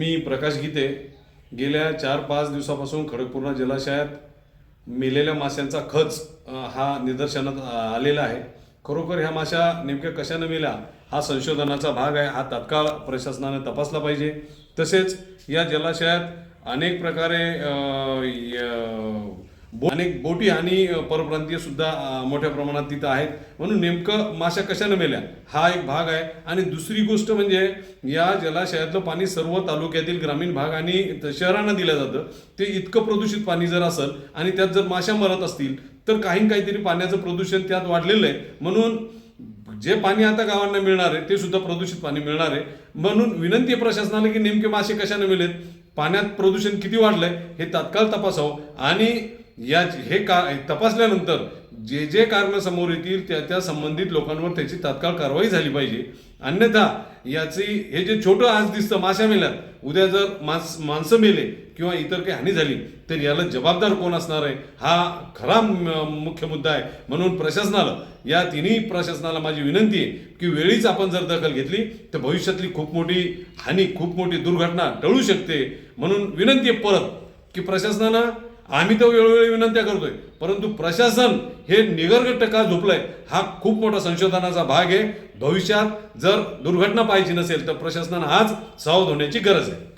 मी प्रकाश गीते गेल्या चार पाच दिवसापासून खडकपूर्णा जलाशयात मेलेल्या माशांचा खच हा निदर्शनात आलेला आहे. खरोखर ह्या माशा नेमक्या कशानं मेल्या हा संशोधनाचा भाग आहे. हा तात्काळ प्रशासनाने तपासला पाहिजे. तसेच या जलाशयात अनेक प्रकारे य- बो- अनेक बोटी आणि परप्रांतीय सुद्धा मोठ्या प्रमाणात तिथं आहेत. म्हणून नेमकं माशा कशानं मेल्या? हा एक भाग आहे. आणि दुसरी गोष्ट म्हणजे या जलाशयातलं पाणी सर्व तालुक्यातील ग्रामीण भाग आणि शहरांना दिलं जातं. ते इतकं प्रदूषित पाणी जर असेल आणि त्यात जर माशा मरत असतील तर काही काहीतरी पाण्याचं प्रदूषण त्यात वाढलेलं आहे. म्हणून जे पाणी आता गावांना मिळणार आहे ते सुद्धा प्रदूषित पाणी मिळणार आहे. म्हणून विनंती आहे प्रशासनाला की नेमके मासे कशाने मिळेल पाण्यात प्रदूषण किती वाढलंय हे तात्काळ तपासावं. आणि या हे का तपासल्यानंतर जे जे कारण समोर येतील त्या त्या संबंधित लोकांवर त्याची तात्काळ कारवाई झाली पाहिजे. अन्यथा याची हे जे छोटं आज दिसतं माशा मेल्यात उद्या जर माणस माणसं मेले किंवा इतर काही हानी झाली तर याला जबाबदार कोण असणार आहे? हा खरा मुख्य मुद्दा आहे. म्हणून प्रशासनाला या तिन्ही प्रशासनाला माझी विनंती आहे की वेळीच आपण जर दखल घेतली तर भविष्यातली खूप मोठी हानी खूप मोठी दुर्घटना टळू शकते. म्हणून विनंती आहे परत की प्रशासनानं आम्ही तर वेळोवेळी विनंत्या करतोय. परंतु प्रशासन हे निगरगट्ट का झोपलंय. हा खूप मोठा संशोधनाचा भाग आहे. भविष्यात जर दुर्घटना पाहायची नसेल तर प्रशासनानं आज सावध होण्याची गरज आहे.